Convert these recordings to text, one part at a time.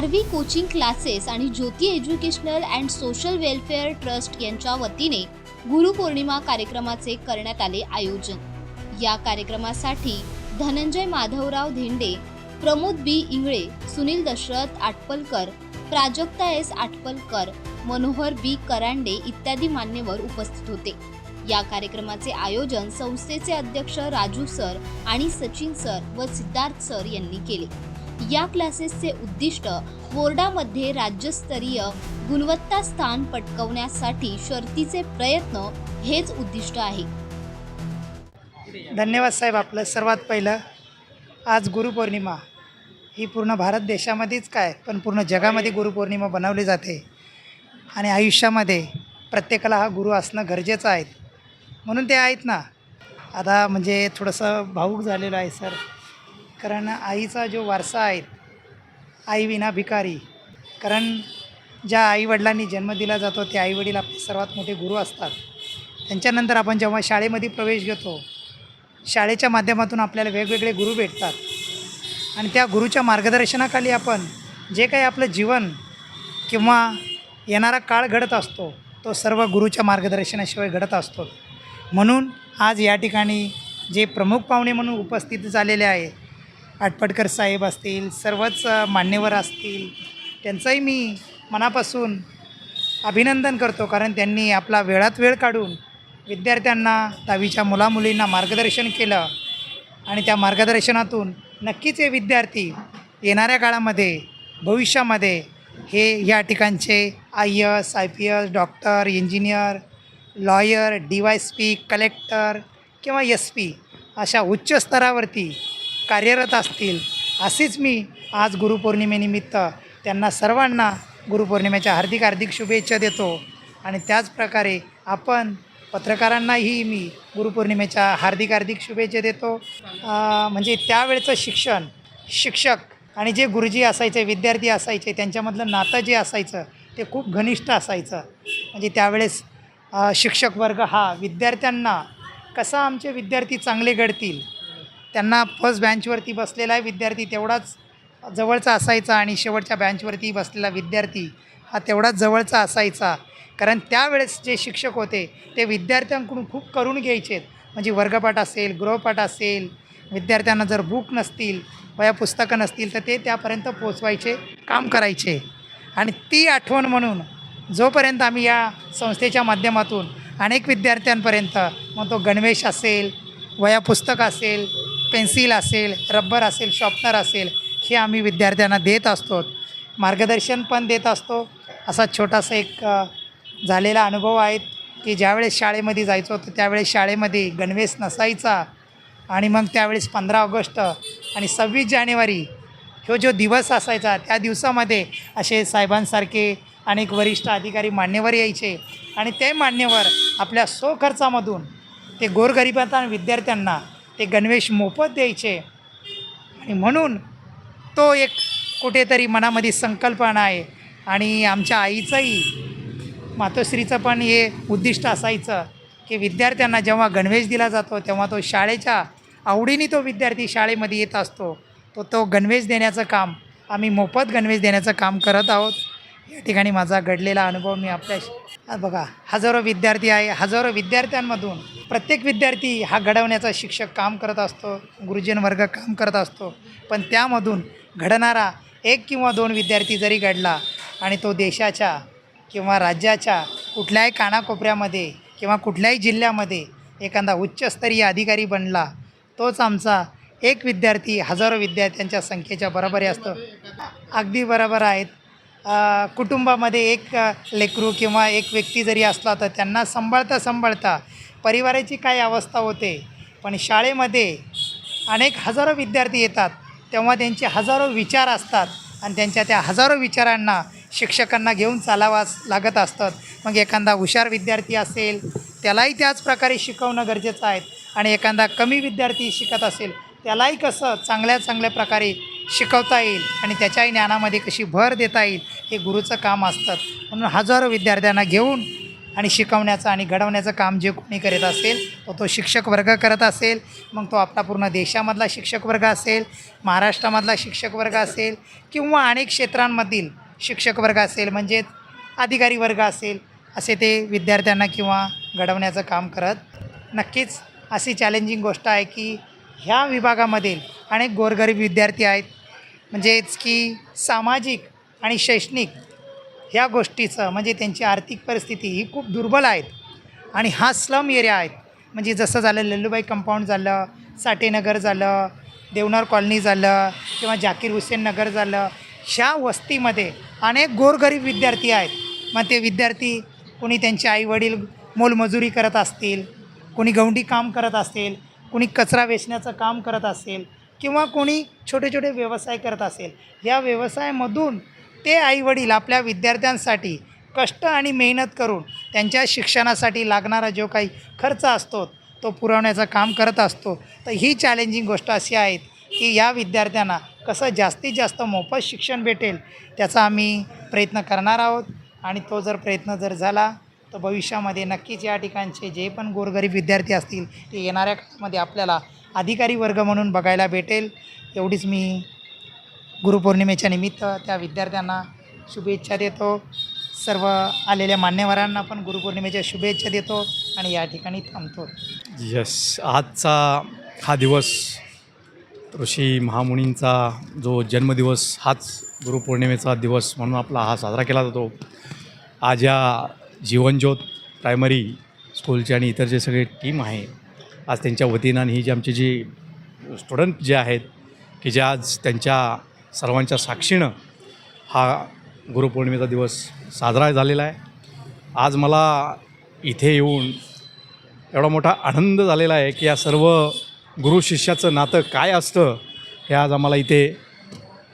RV coaching classes आणि Jyoti educational and social welfare trust यांच्या वतीने गुरुपौर्णिमा कार्यक्रमाचे करण्यात आले आयोजन. या कार्यक्रमासाठी Dhananjay Madhavrao Dhende Pramod B Ingle Sunil Dashrath Atpalkar Prajakta S Atpalkar Manohar B Karande इत्यादी मान्यवर उपस्थित होते. या कार्यक्रमाचे आयोजन संस्थेचे अध्यक्ष राजू सर आणि सचिन सर व सिद्धार्थ सर यांनी केले. या क्लासेसचे उद्दिष्ट बोर्डामध्ये राज्यस्तरीय गुणवत्ता स्थान पटकवण्यासाठी शर्तीचे प्रयत्न हेच उद्दिष्ट आहे. धन्यवाद साहेब आपलं सर्वात पहिलं. आज गुरुपौर्णिमा. ही पूर्ण भारत देशामध्येच काय पण पूर्ण जगामध्ये गुरुपौर्णिमा बनवली जाते. आणि आयुष्यामध्ये प्रत्येकाला हा गुरु असणं गरजेचं आहे. म्हणून ते आहेत ना. आता म्हणजे थोडंसं भाऊक झालेलं आहे सर. कारण आईचा जो वारसा आहे आई विना भिकारी. कारण ज्या आईवडिलांनी जन्म दिला जातो ते आईवडील आपले सर्वात मोठे गुरु असतात. त्यांच्यानंतर आपण जेव्हा शाळेमध्ये प्रवेश घेतो शाळेच्या माध्यमातून आपल्याला वेगवेगळे गुरु भेटतात. आणि त्या गुरुच्या मार्गदर्शनाखाली आपण जे काही आपलं जीवन किंवा येणारा काळ घडत असतो तो सर्व गुरुच्या मार्गदर्शनाशिवाय घडत असतो. म्हणून आज या ठिकाणी जे प्रमुख पाहुणे म्हणून उपस्थित झालेले आहे आटपटकर साहेब असतील सर्वच मान्यवर असतील त्यांचंही मी मनापासून अभिनंदन करतो. कारण त्यांनी आपला वेळात वेळ काढून विद्यार्थ्यांना दहावीच्या मुलामुलींना मार्गदर्शन केलं आणि त्या मार्गदर्शनातून नक्कीच हे विद्यार्थी येणाऱ्या काळामध्ये भविष्यामध्ये हे या ठिकाणचे I S I P S doctor engineer lawyer D Y S P collector किंवा एस पी अशा उच्च स्तरावरती कार्यरत असतील. असेच मी आज गुरुपौर्णिमेनिमित्त त्यांना सर्वांना गुरुपौर्णिमेच्या हार्दिक हार्दिक शुभेच्छा देतो. आणि त्याचप्रकारे आपण पत्रकारांनाही मी गुरुपौर्णिमेच्या हार्दिक हार्दिक शुभेच्छा देतो. म्हणजे त्यावेळचं शिक्षण शिक्षक आणि जे गुरुजी असायचे विद्यार्थी असायचे त्यांच्यामधलं नातं जे असायचं ते खूप घनिष्ठ असायचं. म्हणजे त्यावेळेस शिक्षक वर्ग हा विद्यार्थ्यांना कसा आमचे विद्यार्थी चांगले घडतील त्यांना फर्स्ट बँचवरती बसलेला विद्यार्थी तेवढाच जवळचा असायचा आणि शेवटच्या बँचवरती बसलेला विद्यार्थी हा तेवढाच जवळचा असायचा. कारण त्यावेळेस जे शिक्षक होते ते विद्यार्थ्यांकडून खूप करून घ्यायचेत म्हणजे वर्गपाठ असेल गृहपाठ असेल विद्यार्थ्यांना जर बुक नसतील वया पुस्तकं नसतील तर ते त्यापर्यंत पोचवायचे काम करायचे. आणि ती आठवण म्हणून जोपर्यंत आम्ही या संस्थेच्या माध्यमातून अनेक विद्यार्थ्यांपर्यंत मग तो गणवेश असेल वया पुस्तक असेल पेन्सिल असेल रब्बर असेल शॉपनर असेल हे आम्ही विद्यार्थ्यांना देत असतो. मार्गदर्शन पण देत असतो. असा छोटासा एक झालेला अनुभव आहे की ज्यावेळेस शाळेमध्ये जायचो तर त्यावेळेस शाळेमध्ये गणवेश नसायचा. आणि मग त्यावेळेस पंधरा ऑगस्ट आणि सव्वीस जानेवारी ह्यो जो दिवस असायचा त्या दिवसामध्ये असे साहेबांसारखे अनेक वरिष्ठ अधिकारी मान्यवर यायचे आणि ते मान्यवर आपल्या स्वखर्चामधून ते गोरगरिबांना विद्यार्थ्यांना ते गणवेश मोफत द्यायचे. आणि म्हणून तो एक कुठेतरी मनामध्ये संकल्पना आहे. आणि आमच्या आईचंही मातोश्रीचं पण हे उद्दिष्ट असायचं की विद्यार्थ्यांना जेव्हा गणवेश दिला जातो तेव्हा तो शाळेच्या आवडीने तो विद्यार्थी शाळेमध्ये येत असतो. तो तो गणवेश देण्याचं काम आम्ही मोफत गणवेश देण्याचं काम करत आहोत. या ठिकाणी माझा घडलेला अनुभव मी आपल्या बघा हजारो विद्यार्थी आहे. हजारो विद्यार्थ्यांमधून प्रत्येक विद्यार्थी हा घडवण्याचा शिक्षक काम करत असतो गुरुजन वर्ग काम करत असतो. पण त्यामधून घडणारा एक किंवा दोन विद्यार्थी जरी घडला आणि तो देशाच्या किंवा राज्याच्या कुठल्याही कानाकोपऱ्यामध्ये किंवा कुठल्याही जिल्ह्यामध्ये एखादा उच्चस्तरीय अधिकारी बनला तोच आमचा एक विद्यार्थी हजारो विद्यार्थ्यांच्या संख्येच्या बरोबरी असतो. अगदी बरोबर आहेत. कुटुंबामध्ये एक लेकरू किंवा एक व्यक्ती जरी असला तर त्यांना सांभाळता सांभाळता परिवाराची काय अवस्था होते? पण शाळेमध्ये अनेक हजारो विद्यार्थी येतात तेव्हा त्यांचे हजारो विचार असतात आणि त्यांच्या त्या हजारो विचारांना शिक्षकांना घेऊन चालावास लागत असतात. मग एखादा हुशार विद्यार्थी असेल त्यालाही त्याच प्रकारे शिकवणं गरजेचं आहे आणि एखादा कमी विद्यार्थी शिकत असेल त्यालाही कसं चांगल्या चांगल्या प्रकारे शिकवता येईल आणि त्याच्याही ज्ञानामध्ये कशी भर देता येईल हे गुरुचं काम असतं. म्हणून हजारो विद्यार्थ्यांना घेऊन आणि शिकवण्याचं आणि घडवण्याचं काम जे कोणी करीत असेल तो तो शिक्षक वर्ग करत असेल मग तो आपला पूर्ण देशामधला शिक्षक वर्ग असेल महाराष्ट्रामधला शिक्षक वर्ग असेल किंवा अनेक क्षेत्रांमधील शिक्षक वर्ग असेल म्हणजेच अधिकारी वर्ग असेल असे ते विद्यार्थ्यांना किंवा घडवण्याचं काम करत. नक्कीच अशी चॅलेंजिंग गोष्ट आहे की ह्या विभागामधील अनेक गोरगरीब विद्यार्थी आहेत. म्हणजेच की सामाजिक आणि शैक्षणिक ह्या गोष्टीचं म्हणजे त्यांची आर्थिक परिस्थिती ही खूप दुर्बल आहेत. आणि हा स्लम एरिया आहेत म्हणजे जसं झालं लल्लूबाई कंपाऊंड झालं साठेनगर झालं देवनार कॉलनी झालं किंवा जाकीर हुसेन नगर झालं ह्या वस्तीमध्ये अनेक गोरगरीब विद्यार्थी आहेत. मग ते विद्यार्थी कोणी त्यांचे आईवडील मोलमजुरी करत असतील कोणी गवंडी काम करत असेल कोणी कचरा वेचण्याचं काम करत असेल किंवा कोणी छोटे छोटे व्यवसाय करत असेल या व्यवसायामधून ते आईवडील आपल्या विद्यार्थ्यांसाठी कष्ट आणि मेहनत करून त्यांच्या शिक्षणासाठी लागणारा जो काही खर्च असतो तो पुरवण्याचं काम करत असतो. तर ही चॅलेंजिंग गोष्ट अशी आहेत की या विद्यार्थ्यांना कसं जास्तीत जास्त मोफत शिक्षण भेटेल त्याचा आम्ही प्रयत्न करणार आहोत. आणि तो जर प्रयत्न जर झाला तर भविष्यामध्ये नक्कीच या ठिकाणचे जे पण गोरगरीब विद्यार्थी असतील ते येणाऱ्या काळामध्ये आपल्याला अधिकारी वर्ग म्हणून बघायला भेटेल. एवढीच मी गुरुपौर्णिमेच्या निमित्त त्या विद्यार्थ्यांना शुभेच्छा देतो. सर्व आलेल्या मान्यवरांना पण गुरुपौर्णिमेच्या शुभेच्छा देतो आणि या ठिकाणी थांबतो. यस आजचा हा दिवस ऋषी महामुनींचा जो जन्मदिवस हाच गुरुपौर्णिमेचा दिवस म्हणून आपला हा साजरा केला जातो. आज या जीवनज्योत प्रायमरी स्कूलचे आणि इतर जे सगळे टीम आहे आज त्यांच्या वतीनं आणि ही जी आमची जी स्टुडंट जे आहेत की जे आज त्यांच्या सर्वांच्या साक्षीनं हा गुरुपौर्णिमेचा दिवस साजरा झालेला आहे. आज मला इथे येऊन एवढा मोठा आनंद झालेला आहे की या सर्व गुरु शिष्याचं नातं काय असतं हे आज आम्हाला इथे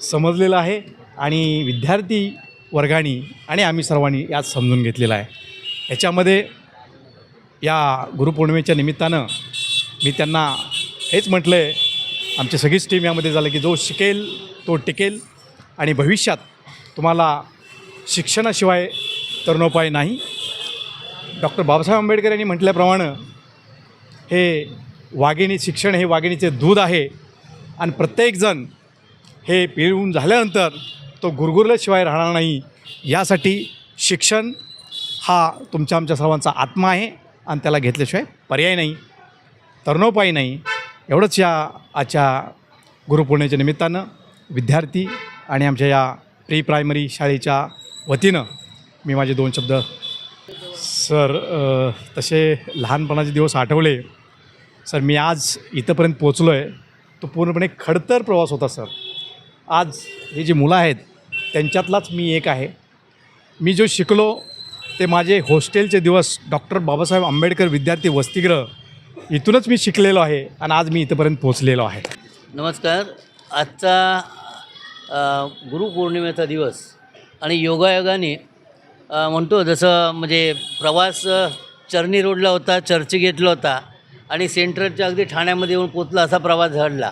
समजलेलं आहे आणि विद्यार्थी वर्गाने आणि आम्ही सर्वांनी यात समजून घेतलेलं आहे. याच्यामध्ये या गुरुपौर्णिमेच्या निमित्तानं मी त्यांना हेच म्हटलं आहे आमची सगळीच टीम यामध्ये झालं की जो शिकेल तो टिकेल आणि भविष्यात तुम्हाला शिक्षणाशिवाय तरुणोपाय नाही. डॉक्टर बाबासाहेब आंबेडकर यांनी म्हटल्याप्रमाणे हे वाघिणी शिक्षण हे वाघिणीचे दूध आहे आणि प्रत्येकजण हे पिळून झाल्यानंतर तो गुरगुरल्याशिवाय राहणार नाही. यासाठी शिक्षण हा तुमच्या आमच्या सर्वांचा आत्मा आहे. आणि त्याला घेतल्याशिवाय पर्याय नाही तरुणोपाय नाही. एवढंच या आजच्या गुरुपौर्णिमेच्या निमित्तानं विद्यार्थी आणि आमच्या या प्री प्रायमरी शाळेच्या वतीनं मी माझे दोन शब्द सर तसे लहानपणाचे दिवस आठवले. सर मी आज इथंपर्यंत पोचलो आहे तो पूर्णपणे खडतर प्रवास होता सर. आज हे जी मुलं आहेत त्यांच्यातलाच मी एक आहे. मी जो शिकलो ते माझे हॉस्टेलचे दिवस. डॉक्टर बाबासाहेब आंबेडकर विद्यार्थी वसतिगृह. इथूनच मी शिकलेलो आहे आणि आज मी इथंपर्यंत पोचलेलो आहे. नमस्कार. आजचा गुरुपौर्णिमेचा दिवस आणि योगायोगाने म्हणतो जसं म्हणजे प्रवास चर्नी रोडला होता चर्चगेटला होता आणि सेंट्रलच्या अगदी ठाण्यामध्ये येऊन पोचला असा प्रवास घडला.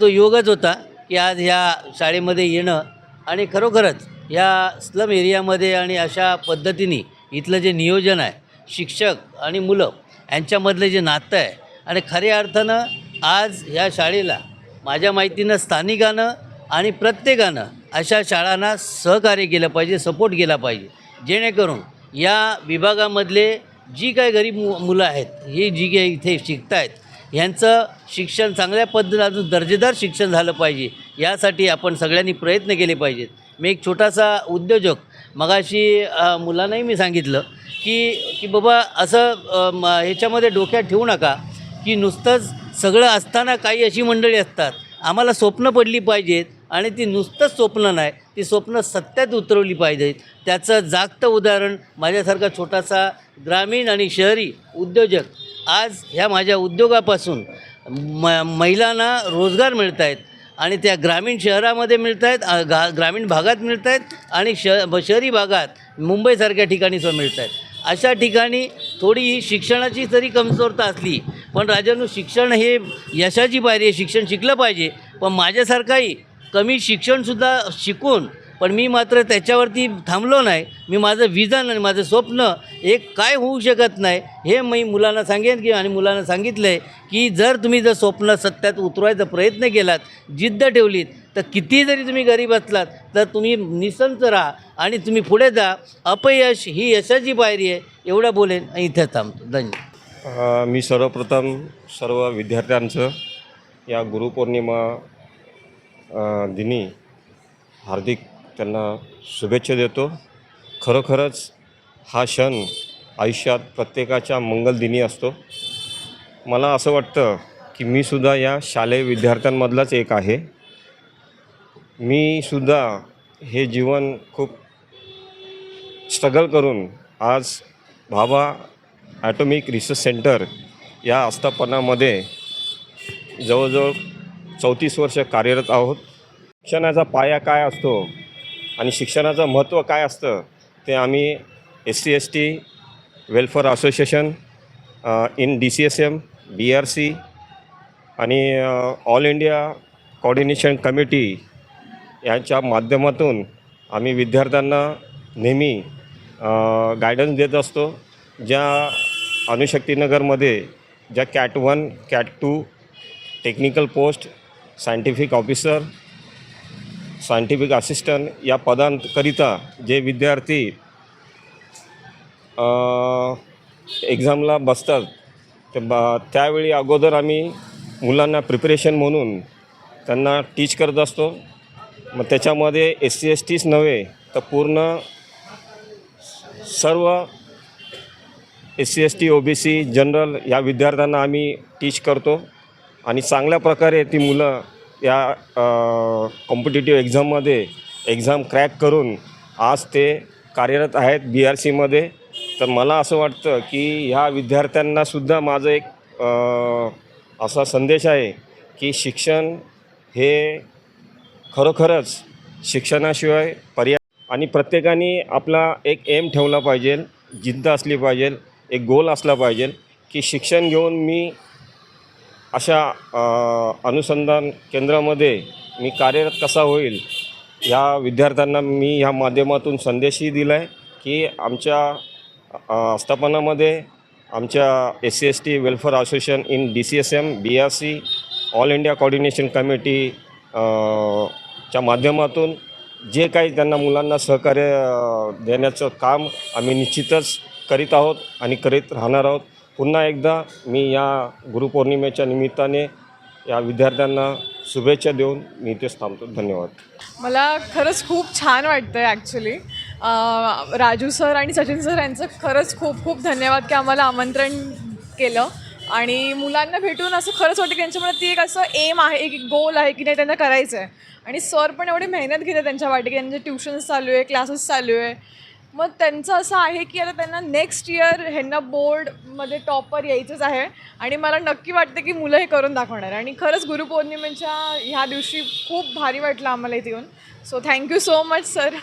तो योगच होता की आज ह्या शाळेमध्ये येणं आणि खरोखरच या स्लम एरियामध्ये आणि अशा पद्धतीने इथलं जे नियोजन आहे शिक्षक आणि मुलं यांच्यामधलं जे नातं आहे आणि खऱ्या अर्थानं आज ह्या शाळेला माझ्या माहितीनं स्थानिकानं आणि प्रत्येकानं अशा शाळांना सहकार्य केलं पाहिजे सपोर्ट केला पाहिजे. जेणेकरून या विभागामधले जी काही गरीब मु मुलं आहेत ही जी काही इथे शिकत आहेत ह्यांचं शिक्षण चांगल्या पद्धतीनं अजून दर्जेदार शिक्षण झालं पाहिजे यासाठी आपण सगळ्यांनी प्रयत्न केले पाहिजेत. मी एक छोटासा उद्योजक मगाशी मुलांनाही मी सांगितलं की की बाबा असं म, ह्याच्यामध्ये डोक्यात ठेवू नका की नुसतंच सगळं असताना काही अशी मंडळी असतात. आम्हाला स्वप्न पडली पाहिजेत आणि ती नुसतंच स्वप्न नाही ती स्वप्न सत्यात उतरवली पाहिजेत. त्याचं जागतं उदाहरण माझ्यासारखा छोटासा ग्रामीण आणि शहरी उद्योजक आज ह्या माझ्या उद्योगापासून म महिलांना रोजगार मिळत आहेत आणि त्या ग्रामीण शहरामध्ये मिळत आहेत गा ग्रामीण भागात मिळत आहेत आणि श शहरी भागात मुंबईसारख्या ठिकाणी सुद्धा मिळत आहेत अशा ठिकाणी थोडी ही शिक्षणाची तरी कमजोरता असली पण राजानू शिक्षण हे यशाची पायरी आहे शिक्षण शिकलं पाहिजे. पण माझ्यासारखाही कमी शिक्षणसुद्धा शिकून पण मी मात्र त्याच्यावरती थांबलो नाही. मी माझं विजन आणि माझं स्वप्न एक काय होऊ शकत नाही हे मी मुलांना सांगेन की आणि मुलांना सांगितलं आहे की जर तुम्ही जर स्वप्न सत्यात उतरवायचा प्रयत्न केलात जिद्द ठेवलीत तर किती जरी तुम्ही गरीब असलात तर तुम्ही निसंत राहा आणि तुम्ही पुढे जा. अपयश ही यशाची पायरी आहे एवढं बोलेन आणि इथे थांबतो. धन्यवाद. मी सर्वप्रथम सर्व विद्यार्थ्यांचं या गुरुपौर्णिमा दिनी हार्दिक त्यांना शुभेच्छा देतो. खरोखरच हा क्षण आयुष्यात प्रत्येकाच्या मंगलदिनी असतो. मला असं वाटतं की मी सुद्धा या शालेय विद्यार्थ्यांमधलाच एक आहे. मी सुद्धा हे जीवन खूप स्ट्रगल करून आज भाभा ॲटॉमिक रिसर्च सेंटर या आस्थापनामध्ये जवळजवळ चौतीस वर्ष कार्यरत आहोत. शिक्षणाचा पाया काय असतो? आणि शिक्षणाचं महत्त्व काय असतं ते आम्ही S C S T welfare association in D C S M B R C आणि ऑल इंडिया कोऑर्डिनेशन कमिटी यांच्या माध्यमातून आम्ही विद्यार्थ्यांना नेहमी गायडन्स देत असतो. ज्या अणुशक्तीनगरमध्ये ज्या cat one cat two technical post scientific officer scientific assistant या पदांकरिता जे विद्यार्थी एक्झामला बसतात ते बा त्यावेळी अगोदर आम्ही मुलांना प्रिपरेशन म्हणून त्यांना टीच करत असतो. मग त्याच्यामध्ये एस सी एस टीच नव्हे तर पूर्ण सर्व S C S T O B C general या विद्यार्थ्यांना आम्ही टीच करतो. आणि चांगल्या प्रकारे ती मुलं या कॉम्पिटेटिव्ह एक्झाममध्ये एक्झाम क्रॅक करून आज ते कार्यरत आहेत बी आर सीमध्ये तर मला असं वाटतं की ह्या विद्यार्थ्यांनासुद्धा माझं एक असा संदेश आहे की शिक्षण हे खरोखरच शिक्षणाशिवाय पर्याय आणि प्रत्येकाने आपला एक एम ठेवला पाहिजे जिद्द असली पाहिजे एक गोल असला पाहिजे की शिक्षण घेऊन मी अशा अनुसंधान केंद्रामध्ये मी कार्यरत कसा होईल या विद्यार्थ्यांना मी ह्या माध्यमातून संदेशही दिला आहे की आमच्या आस्थापनामध्ये आमच्या S C S T welfare association in D C S M B R C all India coordination committee च्या माध्यमातून जे काही त्यांना मुलांना सहकार्य देण्याचं काम आम्ही निश्चितच करीत आहोत आणि करीत राहणार आहोत. पुन्हा एकदा मी या गुरुपौर्णिमेच्या निमित्ताने या विद्यार्थ्यांना शुभेच्छा देऊन मी इथेच थांबतो. धन्यवाद. मला खरंच खूप छान वाटतं आहे ॲक्च्युली राजू सर आणि सचिन सर यांचं खरंच खूप खूप धन्यवाद की आम्हाला आमंत्रण केलं. आणि मुलांना भेटून असं खरंच वाटतं की त्यांच्यामुळे ती एक असं एम आहे एक गोल आहे की नाही त्यांना करायचं आहे आणि सर पण एवढी मेहनत घेते त्यांच्या वाटे की त्यांचे ट्युशन्स चालू आहे क्लासेस चालू आहे. मग त्यांचं असं आहे की आता त्यांना नेक्स्ट इयर ह्यांना बोर्डमध्ये टॉपर यायचंच आहे. आणि मला नक्की वाटतं की मुलं हे करून दाखवणार आणि खरंच गुरुपौर्णिमेच्या ह्या दिवशी खूप भारी वाटलं आम्हाला इथे येऊन. So thank you so much sir